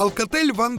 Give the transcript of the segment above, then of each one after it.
Alcatel One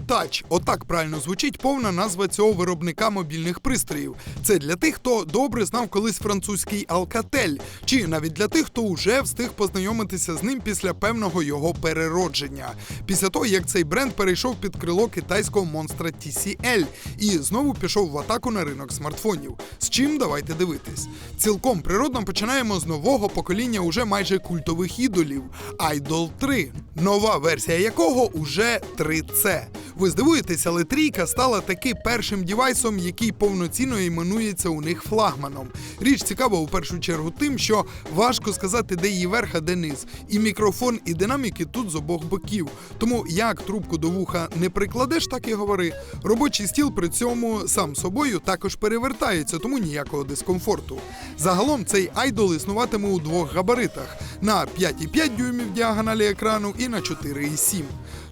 Отак правильно звучить повна назва цього виробника мобільних пристроїв. Це для тих, хто добре знав колись французький Alcatel, чи навіть для тих, хто вже встиг познайомитися з ним після певного його переродження. Після того, як цей бренд перейшов під крило китайського монстра TCL і знову пішов в атаку на ринок смартфонів. З чим давайте дивитись. Цілком природно починаємо з нового покоління уже майже культових ідолів Idol 3, нова версія якого уже 3C. Ви здивуєтесь, але трійка стала таки першим дівайсом, який повноцінно іменується у них флагманом. Річ цікава у першу чергу тим, що важко сказати, де її верх, а де низ. І мікрофон, і динаміки тут з обох боків. Тому як трубку до вуха не прикладеш, так і говори. Робочий стіл при цьому сам собою також перевертається, тому ніякого дискомфорту. Загалом цей айдол існуватиме у двох габаритах: на 5,5 дюймів діагоналі екрану і на 4,7.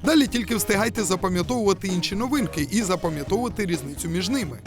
Далі тільки встигайте запам'ятовувати інші новинки і запам'ятовувати різницю між ними.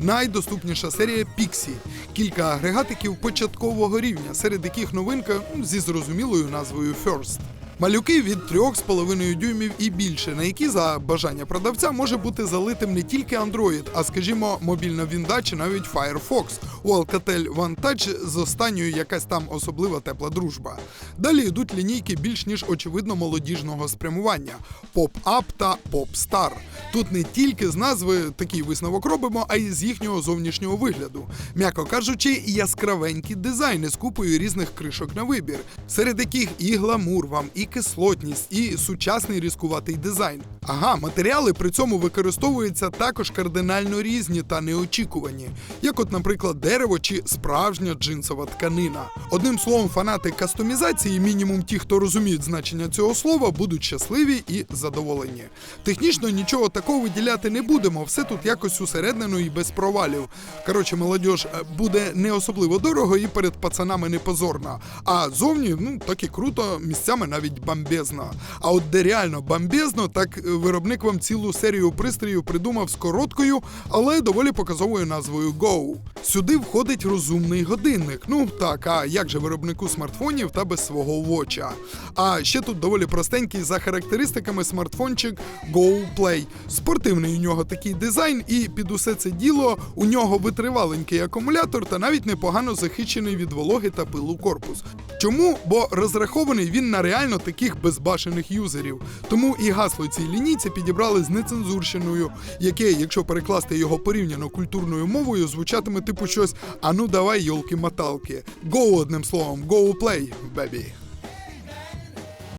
Найдоступніша серія Піксі, Кілька агрегатиків початкового рівня, серед яких новинка зі зрозумілою назвою First. Малюки від 3,5 дюймів і більше, на які за бажання продавця може бути залитим не тільки Android, а скажімо, мобільна Вінда чи навіть Firefox. У Alcatel One Touch з останньою якась там особлива тепла дружба. Далі йдуть лінійки більш ніж очевидно молодіжного спрямування: Pop-Up та Pop-Star. Тут не тільки з назви такий висновок робимо, а й з їхнього зовнішнього вигляду. М'яко кажучи, яскравенькі дизайни з купою різних кришок на вибір, серед яких і гламур вам, і кислотність, і сучасний різкуватий дизайн. Ага, матеріали при цьому використовуються також кардинально різні та неочікувані, як, от, наприклад, дерево чи справжня джинсова тканина. Одним словом, фанати кастомізації, мінімум ті, хто розуміють значення цього слова, будуть щасливі і задоволені. Технічно нічого такого виділяти не будемо, все тут якось усереднено і без провалів. Коротше, молодіж е, буде не особливо дорого і перед пацанами не позорно. А зовні, ну так і круто, місцями навіть бомбезно. А от де реально бомбезно, так е, виробник вам цілу серію пристроїв придумав з короткою, але доволі показовою назвою Go. Сюди входить розумний годинник. Ну так, а як же виробнику смартфонів та без свого воча? А ще тут доволі простенький за характеристиками смартфончик Go Play. Спортивний у нього такий дизайн, і під усе це діло у нього витриваленький акумулятор та навіть непогано захищений від вологи та пилу корпус. Чому? Бо розрахований він на реально таких безбашених юзерів. Тому і гасло цій лінійці підібрали з нецензурщиною, яке, якщо перекласти його порівняно культурною мовою, звучатиме типу щось: а ну давай, йолки-маталки. Go одним словом, go play, baby.